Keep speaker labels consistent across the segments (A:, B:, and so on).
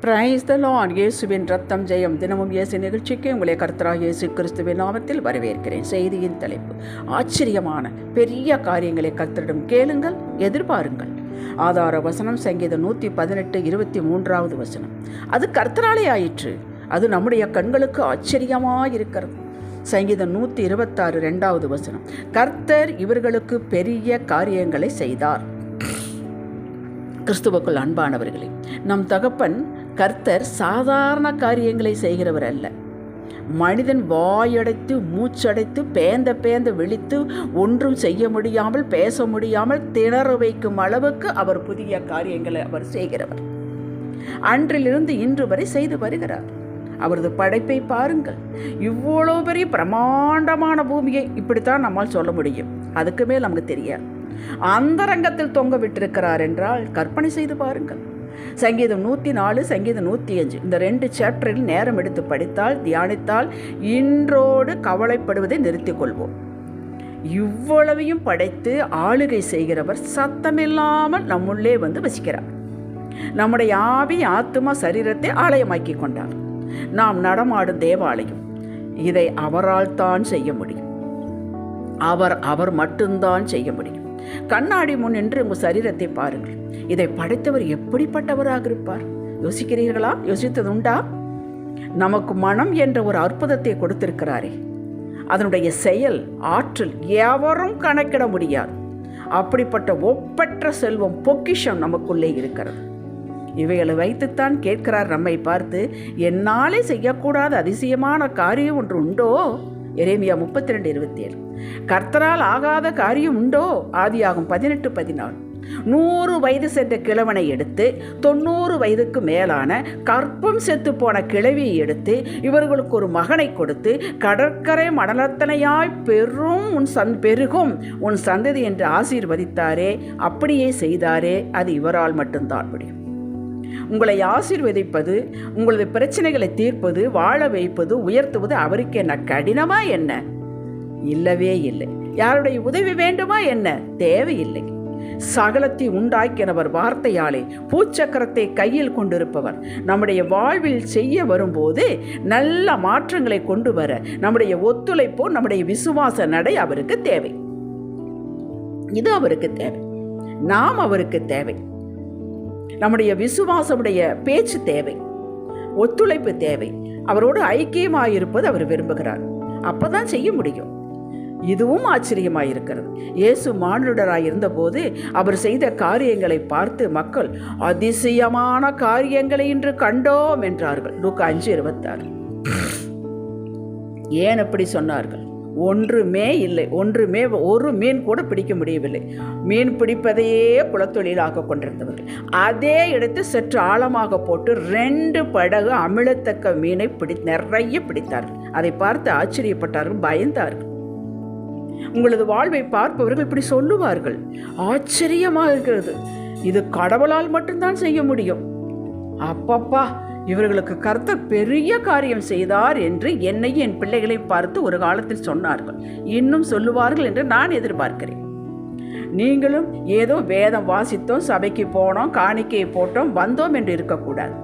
A: Praise the Lord இயேசுவின் ரத்தம் ஜெயம். தினமும் இயேசு நிகழ்ச்சிக்கு உங்களை கர்த்தராக இயேசு கிறிஸ்துவின் நாமத்தில் வரவேற்கிறேன். செய்தியின் தலைப்பு ஆச்சரியமான பெரிய காரியங்களை கர்த்தரிடம் கேளுங்கள் எதிர்பாருங்கள். ஆதார வசனம் சங்கீதம் நூற்றி பதினெட்டு இருபத்தி மூன்றாவது வசனம். அது கர்த்தராலே ஆயிற்று அது நம்முடைய கண்களுக்கு ஆச்சரியமாக இருக்கிறது சங்கீதம் நூற்றி இருபத்தாறு ரெண்டாவது வசனம். கர்த்தர் இவர்களுக்கு பெரிய காரியங்களை செய்தார். கிறிஸ்துவுக்குள் அன்பானவர்களே நம் தகப்பன் கர்த்தர் சாதாரண காரியங்களை செய்கிறவர் அல்ல. மனிதன் வாயடைத்து மூச்சடைத்து பேந்த பேந்த விழித்து ஒன்றும் செய்ய முடியாமல் பேச முடியாமல் திணற வைக்கும் அளவுக்கு அவர் புதிய காரியங்களை அவர் செய்கிறவர். அன்றிலிருந்து இன்று வரை செய்து வருகிறார். அவரது படைப்பை பாருங்கள். இவ்வளோ பெரிய பிரமாண்டமான பூமியை இப்படித்தான் நம்மால் சொல்ல முடியும். அதுக்கு மேல் நமக்கு தெரியாது. அந்தரங்கத்தில் தொங்க விட்டிருக்கிறார் என்றால் கற்பனை செய்து பாருங்கள். சங்கீதம் நூற்றி நாலு சங்கீதம் நூற்றி அஞ்சு. இந்த ரெண்டு சாப்டரில் நேரம் எடுத்து படித்தால் தியானித்தால் இன்றோடு கவலைப்படுவதை நிறுத்திக் கொள்வோம். இவ்வளவையும் படைத்து ஆளுகை செய்கிறவர் சத்தமில்லாமல் நம்முள்ளே வந்து வசிக்கிறார். நம்முடைய ஆவி ஆத்மா சரீரத்தை ஆலயமாக்கி கொண்டார். நாம் நடமாடும் தேவாலயம். இதை அவரால் தான் செய்ய முடியும். அவர் அவர் மட்டும்தான் செய்ய முடியும். கண்ணாடி முன் நின்று உங்கள் சரீரத்தை பாருங்கள். இதை படைத்தவர் எப்படிப்பட்டவராக இருப்பார் யோசிக்கிறீர்களா? யோசித்தது உண்டா நமக்கு மனம் என்ற ஒரு அற்புதத்தை கொடுத்திருக்கிறாரே. அதனுடைய செயல் ஆற்றல் எவரும் கணக்கிட முடியாது. அப்படிப்பட்ட ஒப்பற்ற செல்வம் பொக்கிஷம் நமக்குள்ளே இருக்கிறது. இவைகளை வைத்துத்தான் கேட்கிறார் நம்மை பார்த்து என்னாலே செய்யக்கூடாத அதிசயமான காரியம் ஒன்று உண்டோ? எரேமியா முப்பத்தி ரெண்டு இருபத்தி ஏழு கர்த்தரால் ஆகாத காரியம் உண்டோ? ஆதியாகும் பதினெட்டு பதினாலு. நூறு வயது சென்ற கிழவனை எடுத்து தொண்ணூறு வயதுக்கு மேலான கற்பம் செத்து போன கிழவியை எடுத்து இவர்களுக்கு ஒரு மகனை கொடுத்து கடற்கரை மடலத்தனையாய் பெரும் உன் சந் பெருகும் உன் சந்ததி என்று ஆசீர்வதித்தாரே அப்படியே செய்தாரே அது இவரால் மட்டும்தான் முடியும். உங்களை ஆசீர்வதிப்பது உங்களது பிரச்சனைகளை தீர்ப்பது வாழ வைப்பது உயர்த்துவது அவருக்கு என்ன கடினமா என்ன? இல்லவே இல்லை. யாருடைய உதவி வேண்டுமா என்ன? தேவையில்லை. சகலத்தை உண்டாக்கினவர் வார்த்தையாலே பூச்சக்கரத்தை கையில் கொண்டிருப்பவர். நம்முடைய வாழ்வில் செய்ய வரும்போது நல்ல மாற்றங்களை கொண்டு வர நம்முடைய ஒத்துழைப்போ நம்முடைய விசுவாச நடை அவருக்கு தேவை. இது அவருக்கு தேவை. நாம் அவருக்கு தேவை. நம்முடைய விசுவாசமுடைய பேச்சு தேவை. ஒத்துழைப்பு தேவை. அவரோடு ஐக்கியமாக இருப்பது அவர் விரும்புகிறார். அப்பதான் செய்ய முடியும். இதுவும் ஆச்சரியமாக இருக்கிறது. இயேசு மானுடராக இருந்தபோது அவர் செய்த காரியங்களை பார்த்து மக்கள் அதிசயமான காரியங்களை இன்று கண்டோம் என்றார்கள். நூக்கு அஞ்சு இருபத்தாறு. ஏன் அப்படி சொன்னார்கள்? ஒன்றுமே இல்லை ஒன்றுமே ஒரு மீன் கூட பிடிக்க முடியவில்லை. மீன் பிடிப்பதையே குலத்தொழிலாக கொண்டிருந்தவர்கள். அதே இடத்து சற்று ஆழமாக போட்டு ரெண்டு படகு அமிழத்தக்க மீனை பிடி நிறைய பிடித்தார்கள். அதை பார்த்து ஆச்சரியப்பட்டார்கள் பயந்தார்கள். உங்களது வாழ்வை பார்ப்பவர்கள் இப்படி சொல்லுவார்கள். ஆச்சரியமாக இருக்கிறது. இது கடவுளால் மட்டும்தான் செய்ய முடியும். அப்பப்பா இவர்களுக்கு கர்த்தர் பெரிய காரியம் செய்தார் என்று என்னையும் என் பிள்ளைகளை பார்த்து ஒரு காலத்தில் சொன்னார்கள். இன்னும் சொல்லுவார்கள் என்று நான் எதிர்பார்க்கிறேன். நீங்களும் ஏதோ வேதம் வாசித்தோம் சபைக்கு போனோம் காணிக்கையை போட்டோம் வந்தோம் என்று இருக்கக்கூடாது.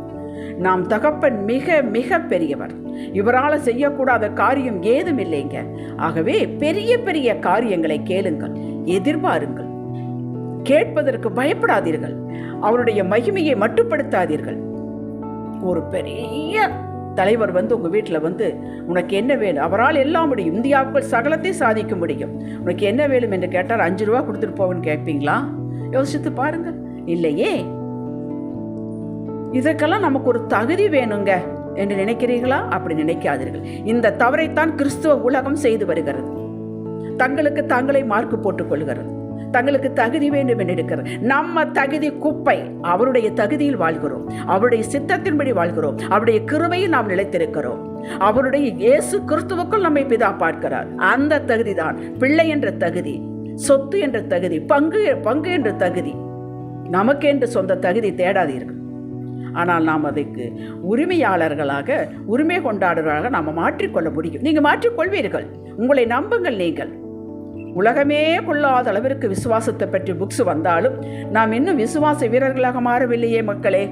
A: நாம் தகப்பன் மிக மிக பெரியவர். இவரால் செய்யக்கூடாத காரியம் ஏதும் இல்லைங்க. ஆகவே பெரிய பெரிய காரியங்களை கேளுங்கள் எதிர்பாருங்கள். கேட்பதற்கு பயப்படாதீர்கள். அவருடைய மகிமையை மட்டுப்படுத்தாதீர்கள். ஒரு பெரிய தலைவர் வந்து உங்கள் வீட்டில் வந்து உனக்கு என்ன வேணும் அவரால் எல்லாம் முடியும். இந்தியாவுக்குள் சகலத்தை சாதிக்க முடியும். உனக்கு என்ன வேணும் என்று கேட்டால் அஞ்சு ரூபா கொடுத்துட்டு போவேன்னு கேட்பீங்களா? யோசித்து பாருங்கள். இல்லையே. இதற்கெல்லாம் நமக்கு ஒரு தகுதி வேணுங்க. என்று நினைக்கிறீர்களா? அப்படி நினைக்காதீர்கள். இந்த தவறைத்தான் கிறிஸ்துவ உலகம் செய்து வருகிறது. தங்களுக்கு தாங்களே மார்க்கு போட்டுக் கொள்கிறது. தங்களுக்கு தகுதி வேண்டும் என்று இருக்கிறது நம்ம தகுதி குப்பை அவருடைய தகுதியில் வாழ்கிறோம். அவருடைய சித்தத்தின்படி வாழ்கிறோம். அவருடைய கிருமையில் நாம் நிலைத்திருக்கிறோம். அவருடைய இயேசு கிறிஸ்துவுக்குள் நம்மை பிதா பார்க்கிறார். அந்த தகுதி தான் பிள்ளை என்ற தகுதி சொத்து என்ற தகுதி பங்கு பங்கு என்ற தகுதி. நமக்கு என்று சொந்த தகுதி தேடாதீர்கள். ஆனால் நாம் அதுக்கு உரிமையாளர்களாக உரிமை கொண்டாடுறவர்களாக நாம் மாற்றிக்கொள்ள முடியும். நீங்கள் மாற்றிக்கொள்வீர்கள். உங்களை நம்புங்கள் நீங்கள். உலகமே கொள்ளாத அளவிற்கு விசுவாசத்தை பற்றி புக்ஸ் வந்தாலும் நாம் இன்னும் விசுவாச வீரர்களாக மாறவில்லையே மக்களே.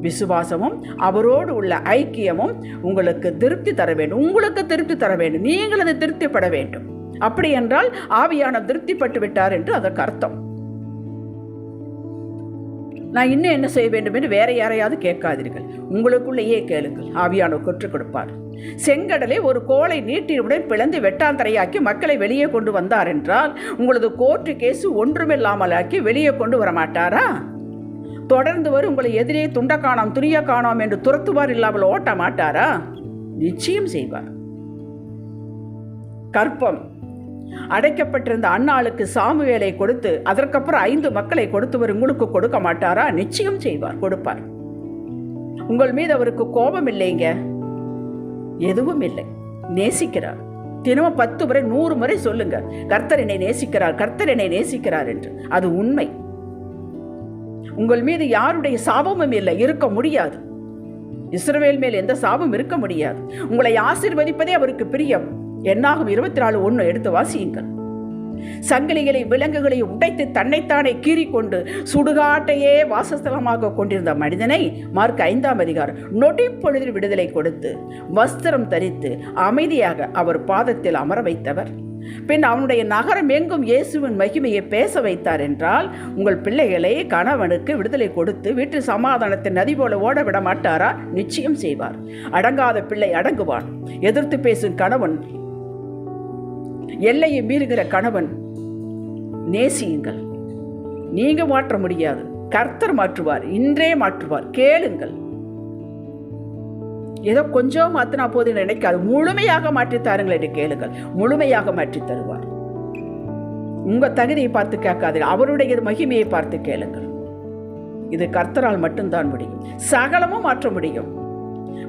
A: விசுவாசமும் அவரோடு உள்ள ஐக்கியமும் உங்களுக்கு திருப்தி தர வேண்டும். உங்களுக்கு திருப்தி தர வேண்டும். நீங்கள் அதை திருப்திப்பட வேண்டும். அப்படி என்றால் ஆவியான திருப்திப்பட்டு விட்டார் என்று அதற்கு அர்த்தம். நான் இன்னும் என்ன செய்ய வேண்டும் என்று வேற யாரையாவது கேட்காதீர்கள். உங்களுக்குள்ளேயே கேளுங்கள். ஆவியானவர் கற்றுக் கொடுப்பார். செங்கடலை ஒரு கோலை நீட்டியுடன் பிளந்து வெட்டாந்தரையாக்கி மக்களை வெளியே கொண்டு வந்தார் என்றால் உங்களது கோர்ட்டு கேஸு ஒன்றுமில்லாமல் ஆக்கி வெளியே கொண்டு வர மாட்டாரா தொடர்ந்து வரும் உங்களை எதிரே துண்ட காணோம் துணிய காணோம் என்று துரத்துவார் இல்லாமல் ஓட்ட மாட்டாரா நிச்சயம் செய்வார். கற்பம். அடைக்கப்பட்டிருந்த அண்ணாளுக்கு சாமுவேலை கொடுத்து அதற்கப்புறம் ஐந்து மக்களை கொடுத்தவர் உங்களுக்கு கொடுக்க மாட்டாரா? நிச்சயம் செய்வார் கொடுப்பார். உங்கள் மீது அவருக்கு கோபம் இல்லைங்க. எதுவும் இல்லை. நேசிக்கிறார். தினமும் பத்து முறை நூறு முறை சொல்லுங்க. கர்த்தர் என்னை நேசிக்கிறார் கர்த்தர் என்னை நேசிக்கிறார் என்று. அது உண்மை. உங்கள் மீது யாருடைய சாபமும் இல்லை. இருக்க முடியாது. இஸ்ரவேல் மேல் எந்த சாபம் இருக்க முடியாது. உங்களை ஆசீர்வதிப்பதே அவருக்கு பிரியம். என்னாகும் இருபத்தி நாலு ஒன்று எடுத்து வாசியுங்கள். சங்கிலிகளை விலங்குகளை உடைத்து தன்னைத்தானே கீறிக்கொண்டு சுடுகாட்டையே வாசஸ்தலமாக கொண்டிருந்த மனிதனை மார்க் ஐந்தாம் அதிகாரம் நொடி பொழுதில் விடுதலை கொடுத்து வஸ்திரம் தரித்து அமைதியாக அவர் பாதத்தில் அமர வைத்தவர். பின் அவனுடைய நகரம் எங்கும் இயேசுவின் மகிமையை பேச வைத்தார் என்றால் உங்கள் பிள்ளைகளை கணவனுக்கு விடுதலை கொடுத்து வீட்டு சமாதானத்தின் நதி போல ஓட விட மாட்டாரா? நிச்சயம் செய்வார். அடங்காத பிள்ளை அடங்குவான். எதிர்த்து பேசும் கணவன் எல்லையை மீறுகிற கணவன் நேசியுங்கள். நீங்க மாற்ற முடியாது. கர்த்தர் மாற்றுவார். இன்றே மாற்றுவார். கேளுங்கள். ஏதோ கொஞ்சம் மாத்தினா போது நினைக்காது. முழுமையாக மாற்றி தாருங்கள் என்று கேளுங்கள். முழுமையாக மாற்றி தருவார் உங்க தகுதியை பார்த்து கேட்காது அவருடைய மகிமையை பார்த்து கேளுங்கள். இது கர்த்தரால் மட்டும்தான் முடியும். சகலமும் மாற்ற முடியும்.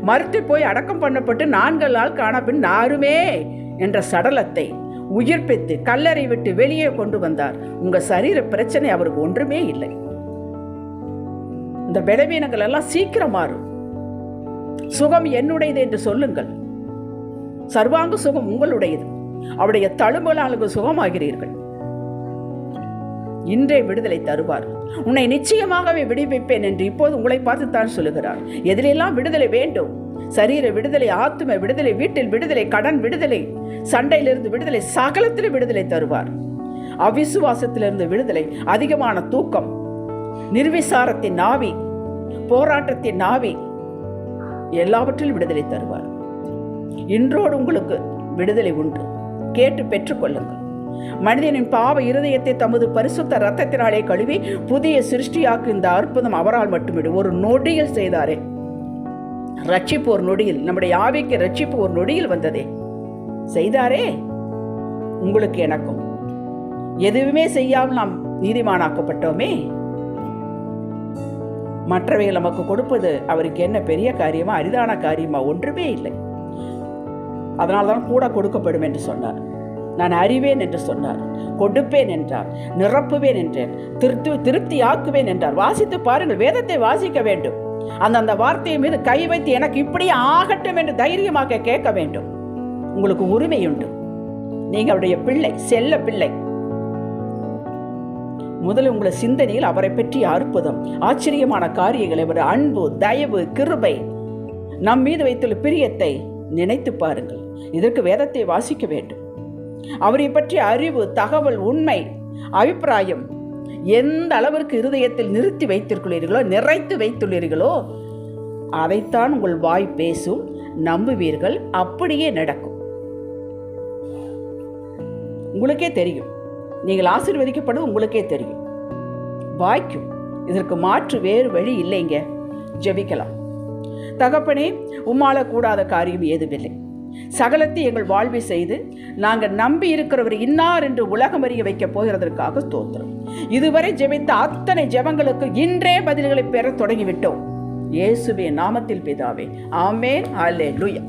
A: மறுத்து போய் அடக்கம் பண்ணப்பட்டு நான்கு நாள் காணப்பின் நாருமே என்ற சடலத்தை உயிர்ப்பித்து கல்லறை விட்டு வெளியே கொண்டு வந்தார். உங்க சரீர பிரச்சனை அவருக்கு ஒன்றுமே இல்லை. இந்த பலவீனங்கள் எல்லாம் சீக்கிரம் மாறும். சுகம் என்னுடையது என்று சொல்லுங்கள். சர்வாங்க சுகம் உங்களுடையது. அவருடைய தழும்பலாளுக்கு சுகமாகிறீர்கள். இன்றே விடுதலை தருவார். உன்னை நிச்சயமாகவே விடுவிப்பேன் என்று இப்போது உங்களை பார்த்து தான் சொல்லுகிறார். எதிலெல்லாம் விடுதலை வேண்டும்? சரீர விடுதலை ஆத்தும விடுதலை வீட்டில் விடுதலை கடன் விடுதலை சண்டையிலிருந்து விடுதலை சகலத்தில் விடுதலை தருவார். அவிசுவாசத்திலிருந்து விடுதலை அதிகமான தூக்கம் நிர்விசாரத்தின் நாவி போராட்டத்தின் நாவி எல்லாவற்றிலும் விடுதலை தருவார். இன்றோடு உங்களுக்கு விடுதலை உண்டு. கேட்டு பெற்றுக்கொள்ளுங்கள். மனிதனின் பாவ இருதயத்தை தமது பரிசுத்த ரத்தத்தினாலே கழுவி புதிய சிருஷ்டியாக்கு இந்த அற்புதம் அவரால் மட்டுமிடு. ஒரு நொடியில் செய்தாரே. ரட்சிப்பு ஒரு நொடியில் நம்முடைய ஆவிக்கு ரட்சிப்பு ஒரு நொடியில் வந்ததே. செய்தாரே? உங்களுக்கு எனக்கும். எதுவுமே செய்யாமல் நாம் நீதிமானாக்கப்பட்டோமே? மற்றவைகள் நமக்கு கொடுப்பது அவருக்கு என்ன பெரிய காரியமா அரிதான காரியமா ஒன்றுமே இல்லை. அதனால தான் கூட கொடுக்கப்படும் என்று சொன்னார். நான் அறிவேன் என்று சொன்னார். கொடுப்பேன் என்றார். நிரப்புவேன் என்றேன். திருப்தி திருப்தி ஆக்குவேன் என்றார். வாசித்து பாருங்கள். வேதத்தை வாசிக்க வேண்டும். அந்த அந்த வார்த்தையை மீது கை வைத்து எனக்கு இப்படி ஆகட்டும் என்று தைரியமாக கேட்க வேண்டும். உங்களுக்கு உரிமை உண்டு நீங்க அவருடைய பிள்ளை செல்ல பிள்ளை. முதல் உங்களை சிந்தனையில் அவரை பற்றி அற்புதம் ஆச்சரியமான காரியங்களை ஒரு அன்பு தயவு கிருபை. நம் மீது வைத்துள்ள பிரியத்தை நினைத்து பாருங்கள். இதற்கு வேதத்தை வாசிக்க வேண்டும். அவரை பற்றிய அறிவு தகவல் உண்மை அபிப்பிராயம் எந்த அளவிற்கு இருதயத்தில் நிறுத்தி வைத்திருக்கிறீர்களோ நிறைத்து வைத்துள்ளீர்களோ அதைத்தான் உங்கள் வாய் பேசும் நம்புவீர்கள் அப்படியே நடக்கும். உங்களுக்கே தெரியும். நீங்கள் ஆசீர்வதிக்கப்படும் உங்களுக்கே தெரியும். வாய்க்கும் இதற்கு மாற்று வேறு வழி இல்லைங்க. ஜெபிக்கலாம். தகப்பனே உம்மால கூடாத காரியம் ஏதுமில்லை. சகலத்தை எங்கள் வாழ்வை செய்து நாங்கள் நம்பி இருக்கிறவர் இன்னார் என்று உலகம் அறிய வைக்கப் போகிறதற்காக ஸ்தோத்திரம். இதுவரை ஜெபித்த அத்தனை ஜெபங்களுக்கு இன்றே பதில்களை பெற தொடங்கிவிட்டோம். இயேசுவே நாமத்தில் பிதாவே ஆமேன் லுயா